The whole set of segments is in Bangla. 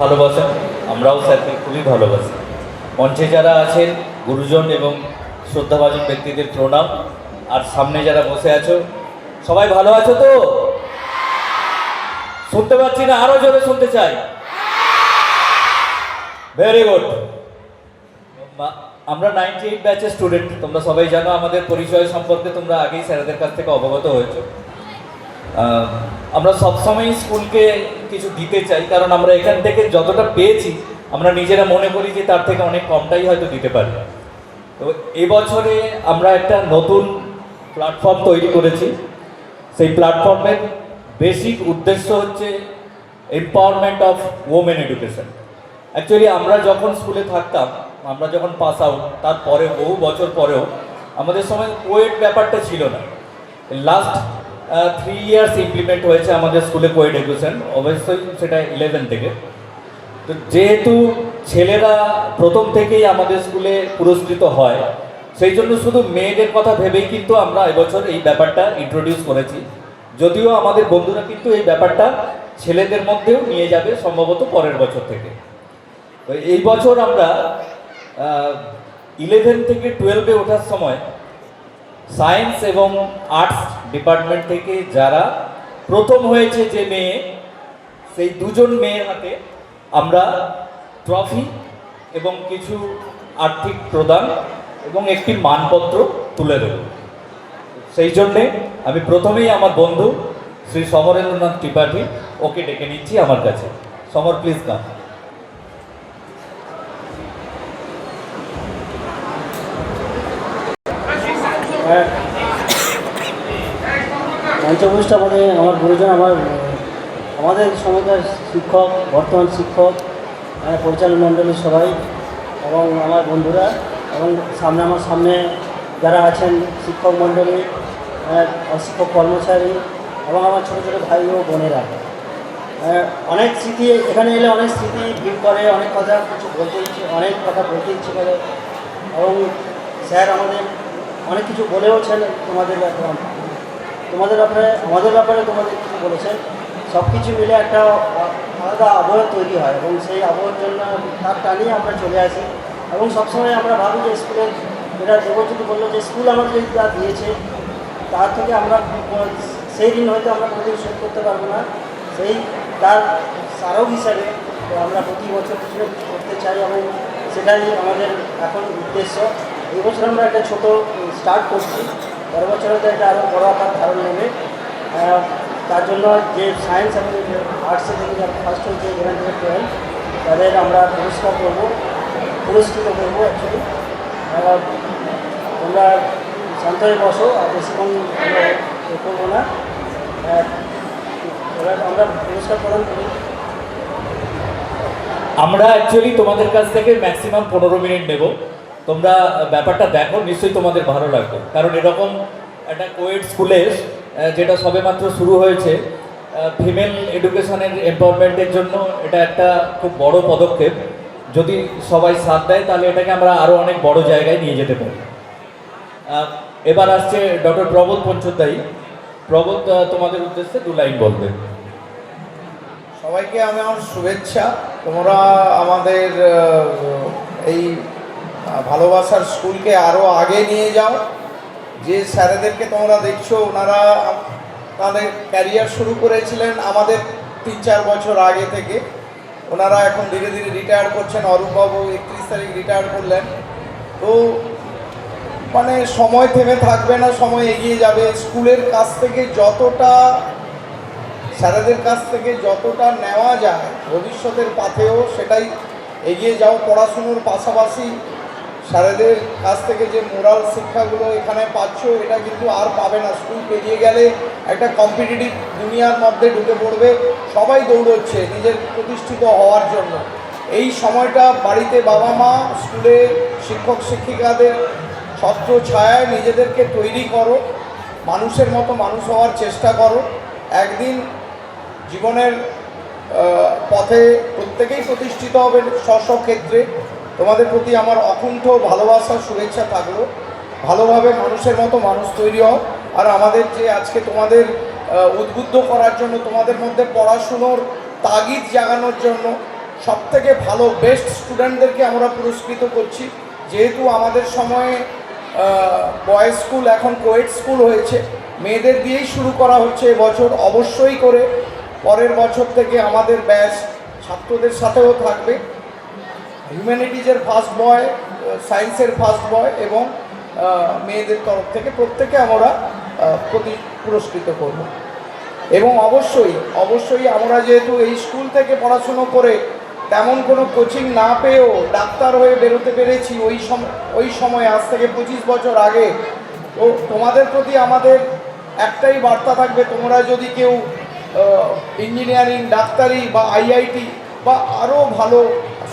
ভালোবাসেন আমরাও স্যারকে খুবই ভালোবাসি। মঞ্চে যারা আছেন, গুরুজন এবং শ্রদ্ধাভাজন ব্যক্তিদের প্রণাম। আর সামনে যারা বসে আছো, সবাই ভালো আছো তো? শুনতে পাচ্ছি না, আরও জোরে শুনতে চাই। ভেরি গুড আমরা নাইনটি এইট ব্যাচের স্টুডেন্ট তোমরা সবাই জানো আমাদের পরিচয় সম্পর্কে তোমরা আগেই স্যারদের কাছ থেকে অবগত হয়েছো। আমরা সবসময় স্কুলকে কিছু দিতে চাই, কারণ আমরা এখান থেকে যতটা পেয়েছি, আমরা নিজেরা মনে করি যে তার থেকে অনেক কমটাই হয়তো দিতে পারি। তো এবছরে আমরা একটা নতুন প্ল্যাটফর্ম তৈরি করেছি। সেই প্ল্যাটফর্মের বেসিক উদ্দেশ্য হচ্ছে empowerment of women education actually আমরা যখন স্কুলে থাকতাম, আমরা যখন পাস আউট তারপরে বহু বছর পরেও, আমাদের সময় কোয়েট ব্যাপারটা ছিল না। লাস্ট থ্রি ইয়ার্স ইমপ্লিমেন্ট হয়েছে আমাদের স্কুলে কোয়েড এডুকেশন অবশ্যই সেটা ইলেভেন থেকে। তো যেহেতু ছেলেরা প্রথম থেকেই আমাদের স্কুলে পুরস্কৃত হয়, সেই জন্য শুধু মেয়েদের কথা ভেবেই কিন্তু আমরা এবছর এই ব্যাপারটা ইন্ট্রোডিউস করেছি। যদিও আমাদের বন্ধুরা কিন্তু এই ব্যাপারটা ছেলেদের মধ্যেও নিয়ে যাবে সম্ভবত পরের বছর থেকে। তো এই বছর আমরা ইলেভেন থেকে টুয়েলভে ওঠার সময় সায়েন্স এবং আর্টস ডিপার্টমেন্ট থেকে যারা প্রথম হয়েছে যে মেয়ে, সেই দুজন মেয়ের হাতে আমরা ট্রফি এবং কিছু আর্থিক প্রদান এবং একটি মানপত্র তুলে দেব। সেই জন্যে আমি প্রথমেই আমার বন্ধু শ্রী সমরেন্দ্রনাথ ত্রিপাঠী, ওকে ডেকে নিচ্ছি আমার কাছে। সমর প্লিজ কাম হ্যাঁ। মঞ্চপুষ্ট আমাদের আমার গুরুজন আমার আমাদের সময়কার শিক্ষক বর্তমান শিক্ষক পরিচালন মণ্ডলীর সবাই এবং আমার বন্ধুরা এবং সামনে আমার সামনে যারা আছেন শিক্ষক মণ্ডলী আহ, অশিক্ষক কর্মচারী এবং আমার ছোটো ছোটো ভাই ও বোনেরা। অনেক স্মৃতি এখানে এলে অনেক স্মৃতি ভিড় করে অনেক কথা কিছু বলতে ইচ্ছে অনেক কথা বলতে ইচ্ছে করে এবং স্যার আমাদের অনেক কিছু বলেওছেন তোমাদের তোমাদের ব্যাপারে, আমাদের ব্যাপারে তোমাদের কিছু বলেছেন? সব কিছু মিলে একটা আলাদা আবহাওয়া তৈরি হয় এবং সেই আবহাওয়ার জন্য তার টানিয়ে আমরা চলে আসি। এবং সবসময় আমরা ভাবি যে স্কুলের এটা দেবজ্যোতি বলল যে স্কুল আমাদের যা দিয়েছে, তার থেকে আমরা, সেই দিন হয়তো আমরা কোনোদিন শোধ করতে পারব না। সেই, তার স্মারক হিসাবে আমরা প্রতি বছর কিছু করতে চাই এবং সেটাই আমাদের এখন উদ্দেশ্য। এই বছর আমরা একটা ছোট স্টার্ট করছি। পরের বছর হয়তো একটা আরও বড় আকার ধারণ নেবে। তার জন্য যে সায়েন্স এবং আর্টসে থেকে যারা ফার্স্ট হয়েছে এখান থেকে টুয়েলভ তাদের আমরা পুরস্কার করব, পুরস্কৃত করব অ্যাকচুয়ালি তোমরা শান্ত হয়ে বসো, আর বেশিক্ষণ করব না। আমরা পুরস্কার প্রদান করি। আমরা অ্যাকচুয়ালি তোমাদের কাছ থেকে ম্যাক্সিমাম পনেরো মিনিট নেব। তোমরা ব্যাপারটা দেখো, নিশ্চয়ই তোমাদের ভালো লাগবে। কারণ এরকম একটা কোয়েড স্কুলে যেটা সবেমাত্র শুরু হয়েছে ফিমেল এডুকেশনের এম্পাওয়ারমেন্টের জন্য এটা একটা খুব বড় পদক্ষেপ। যদি সবাই সাথ দেয়, তাহলে এটাকে আমরা আরও অনেক বড় জায়গায় নিয়ে যেতে পারি। এবার আসছে ডক্টর প্রবোধ পঞ্চোদ্দায়ী প্রবোধ তোমাদের উদ্দেশ্যে দু লাইন বলবে। সবাইকে আমি আমার শুভেচ্ছা। তোমরা আমাদের এই ভালোবাসার স্কুলকে আরও আগে নিয়ে যাও। যে স্যারেদেরকে তোমরা দেখছ, ওনারা তাদের ক্যারিয়ার শুরু করেছিলেন আমাদের তিন চার বছর আগে থেকে। ওনারা এখন ধীরে ধীরে রিটায়ার করছেন, অরূপবাবু একত্রিশ তারিখ রিটায়ার করলেন। তো মানে সময় থেমে থাকবে না, সময় এগিয়ে যাবে। স্কুলের কাছ থেকে যতটা, স্যারেদের কাছ থেকে যতটা নেওয়া যায়, ভবিষ্যতের পাথেও সেটাই এগিয়ে যাও। পড়াশুনোর পাশাপাশি স্যারেদের কাছ থেকে যে মোরাল শিক্ষাগুলো এখানে পাচ্ছ, এটা কিন্তু আর পাবে না। স্কুল পেরিয়ে গেলে একটা কম্পিটিটিভ দুনিয়ার মধ্যে ঢুকে পড়বে। সবাই দৌড়চ্ছে নিজের প্রতিষ্ঠিত হওয়ার জন্য। এই সময়টা বাড়িতে বাবা মা, স্কুলে শিক্ষক শিক্ষিকাদের ছত্র ছায়ায় নিজেদেরকে তৈরি করো। মানুষের মতো মানুষ হওয়ার চেষ্টা করো। একদিন জীবনের পথে প্রত্যেকেই প্রতিষ্ঠিত হবেন স্ব ক্ষেত্রে। তোমাদের প্রতি আমার অকুণ্ঠ ভালোবাসা, শুভেচ্ছা থাকল। ভালোভাবে মানুষের মতো মানুষ তৈরি হও। আর আমাদের যে আজকে তোমাদের উদ্বুদ্ধ করার জন্য, তোমাদের মধ্যে পড়াশুনোর তাগিদ জাগানোর জন্য সব থেকে ভালো বেস্ট স্টুডেন্টদেরকে আমরা পুরস্কৃত করছি। যেহেতু আমাদের সময়ে বয়েজ স্কুল এখন কোয়েট স্কুল হয়েছে, মেয়েদের দিয়েই শুরু করা হচ্ছে এবছর। অবশ্যই করে পরের বছর থেকে আমাদের ব্যাচ ছাত্রদের সাথেও থাকবে। হিউম্যানিটিজের ফার্স্ট বয় সায়েন্সের ফার্স্ট বয় এবং মেয়েদের তরফ থেকে প্রত্যেকে আমরা প্রতি পুরস্কৃত করব। এবং অবশ্যই অবশ্যই আমরা যেহেতু এই স্কুল থেকে পড়াশুনো করে তেমন কোনো কোচিং না পেয়েও ডাক্তার হয়ে বেরোতে পেরেছি, ওই সময় ওই সময় আজ থেকে পঁচিশ বছর আগে ও তোমাদের প্রতি আমাদের একটাই বার্তা থাকবে, তোমরা যদি কেউ ইঞ্জিনিয়ারিং ডাক্তারি বা আইআইটি বা আরও ভালো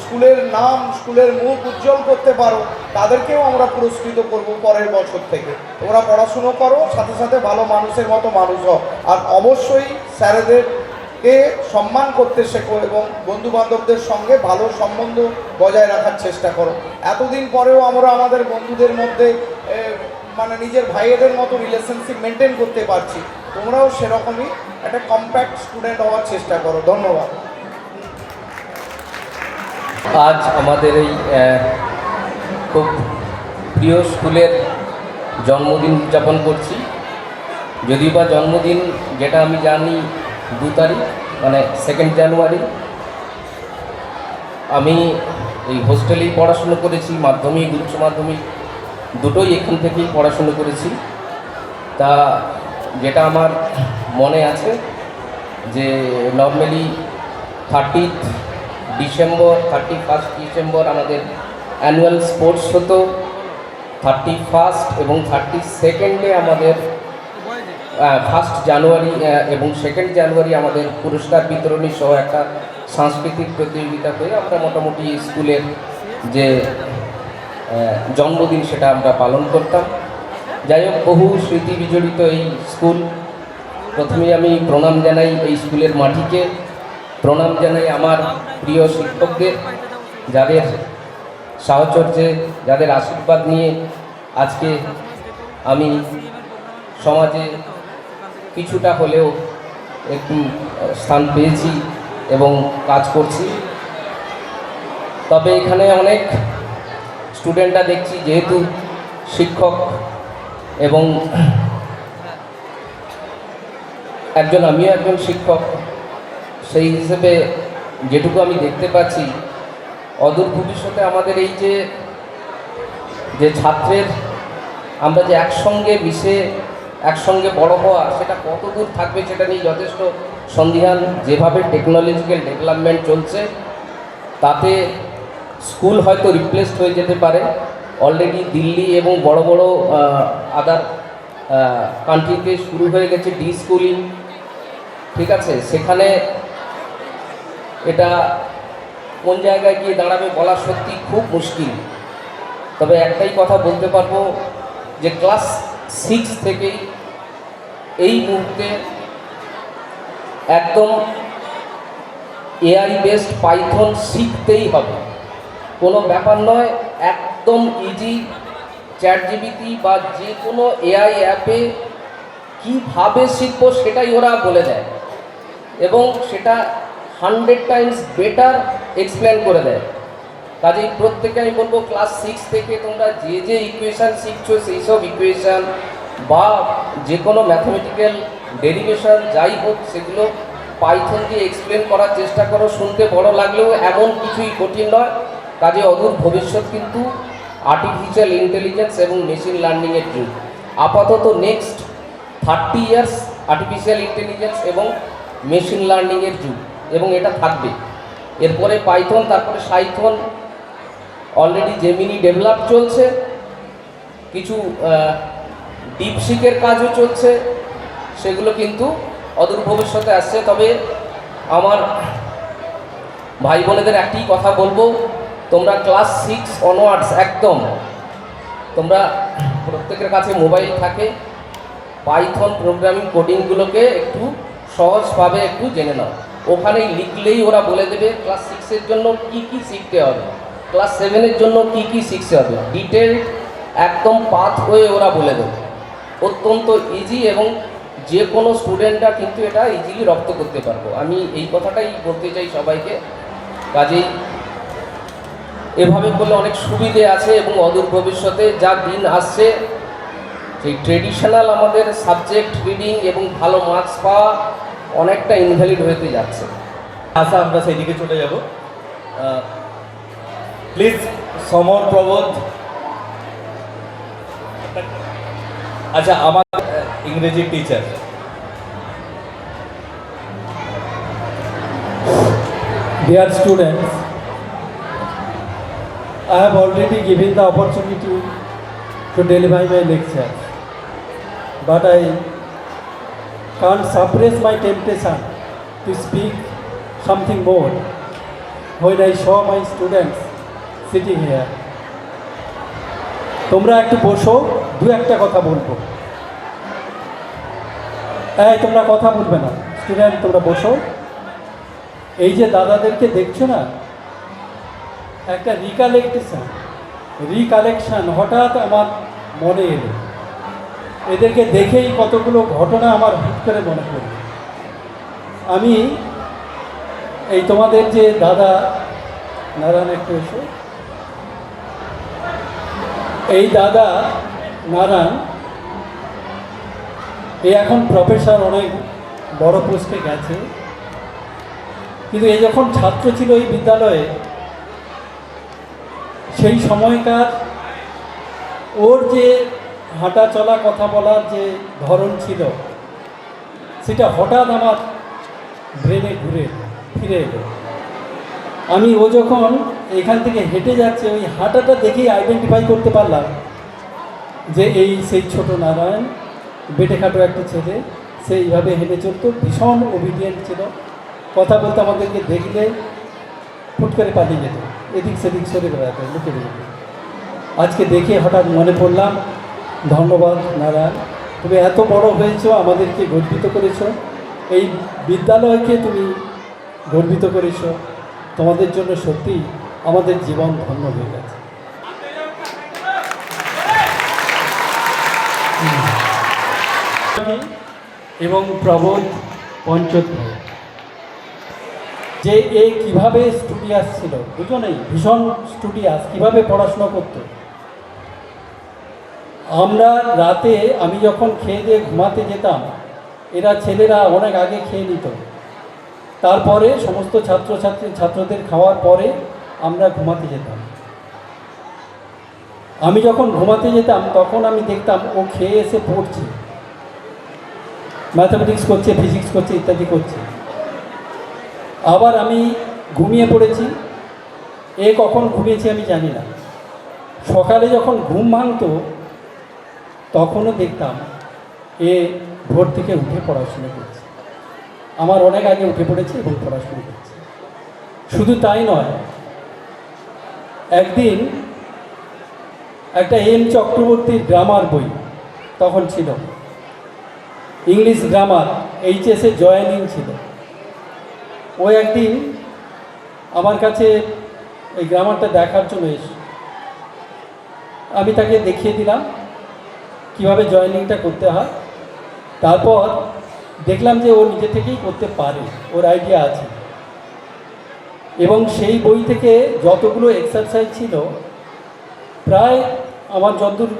স্কুলের নাম, স্কুলের মুখ উজ্জ্বল করতে পারো, তাদেরকেও আমরা পুরস্কৃত করব পরের বছর থেকে। তোমরা পড়াশুনো করো, সাথে সাথে ভালো মানুষের মতো মানুষ হও। আর অবশ্যই স্যারেদেরকে সম্মান করতে শেখো এবং বন্ধু বান্ধবদের সঙ্গে ভালো সম্বন্ধ বজায় রাখার চেষ্টা করো। এতদিন পরেও আমরা আমাদের বন্ধুদের মধ্যে মানে নিজের ভাইয়েদের মতো রিলেশনশিপ মেনটেন করতে পারছি। তোমরাও সেরকমই একটা কম্প্যাক্ট স্টুডেন্ট হওয়ার চেষ্টা করো। ধন্যবাদ। আজ আমাদের এই খুব প্রিয় স্কুলের জন্মদিন উদযাপন করছি। যদিও বা জন্মদিন, যেটা আমি জানি দু তারিখ মানে সেকেন্ড জানুয়ারি আমি এই হোস্টেলেই পড়াশুনো করেছি, মাধ্যমিক, উচ্চ মাধ্যমিক, দুটোই এখান থেকেই পড়াশুনো করেছি। তা যেটা আমার মনে আছে যে normally thirtieth December thirty first December আমাদের অ্যানুয়াল স্পোর্টস হতো। থার্টি ফার্স্ট এবং থার্টি সেকেন্ডে আমাদের ফার্স্ট জানুয়ারি এবং সেকেন্ড জানুয়ারি আমাদের পুরস্কার বিতরণী সহ একটা সাংস্কৃতিক প্রতিযোগিতা হয়ে আমরা মোটামুটি স্কুলের যে জন্মদিন সেটা আমরা পালন করতাম। যাই হোক, বহু স্মৃতি বিজড়িত এই স্কুল। প্রথমে আমি প্রণাম জানাই এই স্কুলের মাটিকে। প্রণাম জানাই আমার প্রিয় শিক্ষকদের যাদের সাহচর্যে, যাদের আশীর্বাদ নিয়ে আজকে আমি সমাজে কিছুটা হলেও একটু স্থান পেয়েছি এবং কাজ করছি। তবে এখানে অনেক স্টুডেন্টরা দেখছি, যেহেতু শিক্ষক এবং একজন আমিও একজন শিক্ষক সেই হিসেবে যেটুকু আমি দেখতে পাচ্ছি, অদূর ভবিষ্যতে আমাদের এই যে যে ছাত্রের আমরা যে একসঙ্গে মিশে, একসঙ্গে বড় হওয়া, সেটা কত দূর থাকবে সেটা নিয়ে যথেষ্ট সন্দিহান। যেভাবে টেকনোলজিক্যাল ডেভেলপমেন্ট চলছে, তাতে স্কুল হয়তো রিপ্লেসড হয়ে যেতে পারে। অলরেডি দিল্লি এবং বড় বড় আদার কান্ট্রিতে শুরু হয়ে গেছে ডি স্কুলিং ঠিক আছে? সেখানে এটা কোন জায়গায় গিয়ে দাঁড়াবে বলা সত্যি খুব মুশকিল। তবে একটাই কথা বলতে পারব যে ক্লাস সিক্স থেকেই এই মুহূর্তে একদম এআই বেসড পাইথন শিখতেই হবে। কোনো ব্যাপার নয়, একদম ইজি চ্যাট জিবিটি বা যে কোনো এআই অ্যাপে কীভাবে শিখব সেটাই ওরা বলে দেয়। এবং সেটা হান্ড্রেড টাইমস বেটার এক্সপ্লেন করে দেয়। কাজেই প্রত্যেকে আমি বলব, ক্লাস সিক্স থেকে তোমরা যে যে ইকুয়েশান শিখছো, সেই সব ইকুয়েশান বা যে কোনো ম্যাথমেটিক্যাল ডেরিভেশন যাই হোক, সেগুলো পাইথন দিয়ে এক্সপ্লেন করার চেষ্টা করো। শুনতে বড় লাগলেও এমন কিছুই কঠিন নয়। কাজে অদূর ভবিষ্যৎ কিন্তু আর্টিফিশিয়াল ইন্টেলিজেন্স এবং মেশিন লার্নিংয়ের যুগ। আপাতত next thirty years artificial intelligence এবং মেশিন লার্নিংয়ের যুগ। এবং এটা থাকবে। এরপরে পাইথন, তারপরে সাইথন অলরেডি জেমিনি ডেভেলপ চলছে। কিছু ডিপসিকের কাজও চলছে। সেগুলো কিন্তু অদূর ভবিষ্যতে আসছে। তবে আমার ভাই বোনেদের একটি কথা বলব। তোমরা ক্লাস সিক্স অনওয়ার্ডস একদম। তোমরা প্রত্যেকের কাছে মোবাইল থাকে। পাইথন প্রোগ্রামিং কোডিংগুলোকে একটু সহজভাবে একটু জেনে নাও। ওখানেই লিখলেই ওরা বলে দেবে ক্লাস সিক্সের জন্য কি কি শিখতে হবে? ক্লাস সেভেনের জন্য কি কি শিখতে হবে? ডিটেল একদম পাথ হয়ে ওরা বলে দেবে। অত্যন্ত ইজি এবং যে কোনো স্টুডেন্টরা কিন্তু এটা ইজিলি রপ্ত করতে পারব। আমি এই কথাটাই বলতে চাই সবাইকে। কাজেই এভাবে করলে অনেক সুবিধে আছে এবং অদূর ভবিষ্যতে যা দিন আসছে, সেই ট্রেডিশনাল আমাদের সাবজেক্ট রিডিং এবং ভালো মার্কস পাওয়া অনেকটা ইনভ্যালিড হতে যাচ্ছে আশা আমরা সেই দিকে চলে যাব প্লিজ সমর প্রবোধ আচ্ছা আমার ইংরেজি teacher Dear students, I have already given the opportunity to deliver my lecture, but I can't suppress my temptation to speak something more when I saw my students sitting here. তোমরা একটু বসো, দু একটা কথা বলব। এই, তোমরা কথা বলবে না। স্টুডেন্ট, তোমরা বসো। এই যে দাদাদেরকে দেখছ না, একটা রিকালেকশন রিকালেকশন হঠাৎ আমার মনে এলো। এদেরকে দেখেই কতগুলো ঘটনা আমার হুট করে মনে পড়ল। আমি এই তোমাদের যে দাদা নারায়ণ একটু এসো। এই দাদা নারায়ণ, এ এখন প্রফেসর অনেক বড় পোস্টে গেছে। কিন্তু এ যখন ছাত্র ছিল এই বিদ্যালয়ে, সেই সময়কার ওর যে হাঁটা চলা কথা বলার যে ধরন ছিল, সেটা হঠাৎ আমার ব্রেনে ঘুরে ফিরে এলো। আমি ও যখন এখান থেকে হেঁটে যাচ্ছে, ওই হাঁটাটা দেখেই আইডেন্টিফাই করতে পারলাম যে এই সেই ছোট নারায়ণ বেটে খাটো একটা ছেলে, সে এইভাবে হেঁটে চলতো, ভীষণ ওবিডিয়েন্ট ছিল। কথা বলতে আমাদেরকে দেখলে ফুট করে পালিয়ে যেত। এদিক সেদিক সরে বেড়াতো লুকে আজকে দেখে হঠাৎ মনে পড়লাম ধন্যবাদ, নারায়ণ। তুমি এত বড় হয়েছ, আমাদেরকে গর্বিত করেছ। এই বিদ্যালয়কে তুমি গর্বিত করেছ। তোমাদের জন্য সত্যি আমাদের জীবন ধন্য হয়ে গেছে। এবং প্রবোধ পঞ্চোধ্যায়। যে এ কীভাবে স্টুডিয়াস ছিল দুজনেই ভীষণ স্টুডিয়াস, কীভাবে পড়াশোনা করতো? আমরা রাতে, আমি যখন খেয়ে দিয়ে ঘুমাতে যেতাম, এরা ছেলেরা অনেক আগে খেয়ে নিত। তারপরে সমস্ত ছাত্রছাত্রী, ছাত্রদের খাওয়ার পরে আমরা ঘুমাতে যেতাম। আমি যখন ঘুমাতে যেতাম, তখন আমি দেখতাম ও খেয়ে এসে পড়ছে। ম্যাথামেটিক্স করছে, ফিজিক্স করছে, ইত্যাদি করছে। আবার আমি ঘুমিয়ে পড়েছি। এ কখন ঘুমিয়েছি আমি জানি না। সকালে যখন ঘুম ভাঙতো তখনও দেখতাম এ ভোর থেকে উঠে পড়াশোনা করছে। আমার অনেক আগে উঠে পড়েছে এবং পড়াশোনা করছে। শুধু তাই নয়, একদিন একটা এম চক্রবর্তীর গ্রামার বই তখন ছিল। ইংলিশ গ্রামার এইচএসে জয়েনিং ছিল। ও একদিন আমার কাছে ওই গ্রামারটা দেখার জন্য এসে আমি তাকে দেখিয়ে দিলাম। কীভাবে জয়েনিংটা করতে হয়, তারপর দেখলাম যে ও নিজে থেকেই করতে পারে, ওর আইডিয়া আছে। এবং সেই বই থেকে যতগুলো এক্সারসাইজ ছিল, প্রায় আমার যতদূর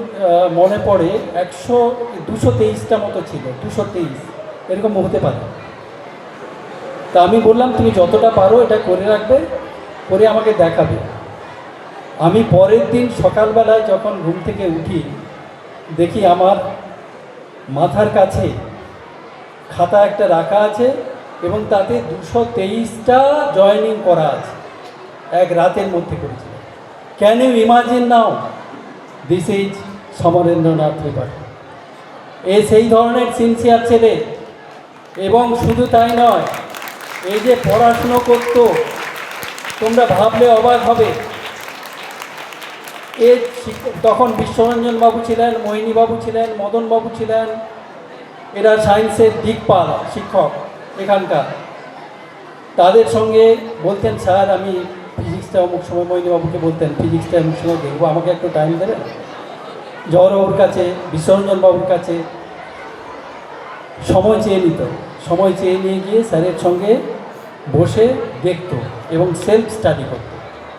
মনে পড়ে একশো, দুশো তেইশটা মতো ছিল, দুশো তেইশ, এরকম হতে পারে। তা আমি বললাম, তুমি যতটা পারো এটা করে রাখবে, করে আমাকে দেখাবে। আমি পরের দিন সকালবেলায় যখন ঘুম থেকে উঠি দেখি আমার মাথার কাছে খাতা একটা রাখা আছে এবং তাতে দুশো তেইশটা জয়েনিং করা আছে। এক রাতের মধ্যে করেছিল can you imagine now this is Samarendranath Tripathi. এ সেই ধরনের সিনসিয়ার ছেলে। এবং শুধু তাই নয়, এই যে পড়াশুনো করতো, তোমরা ভাবলে অবাক হবে। এ তখন বিশ্বরঞ্জন বাবু ছিলেন, মোহিনী বাবু ছিলেন, মদন বাবু ছিলেন, এরা সায়েন্সের দিকপাল, শিক্ষক এখানকার। তাদের সঙ্গে বলতেন, স্যার, আমি ফিজিক্সটা অমুক সময় মোহিনী বাবুকে বলতেন ফিজিক্সটা অমুক সময় দেখব, আমাকে একটু টাইম দেবেন? জহরবাবুর কাছে, বিশ্বরঞ্জন বাবুর কাছে সময় চেয়ে নিত। সময় চেয়ে নিয়ে গিয়ে স্যারের সঙ্গে বসে দেখত এবং সেলফ স্টাডি করতো।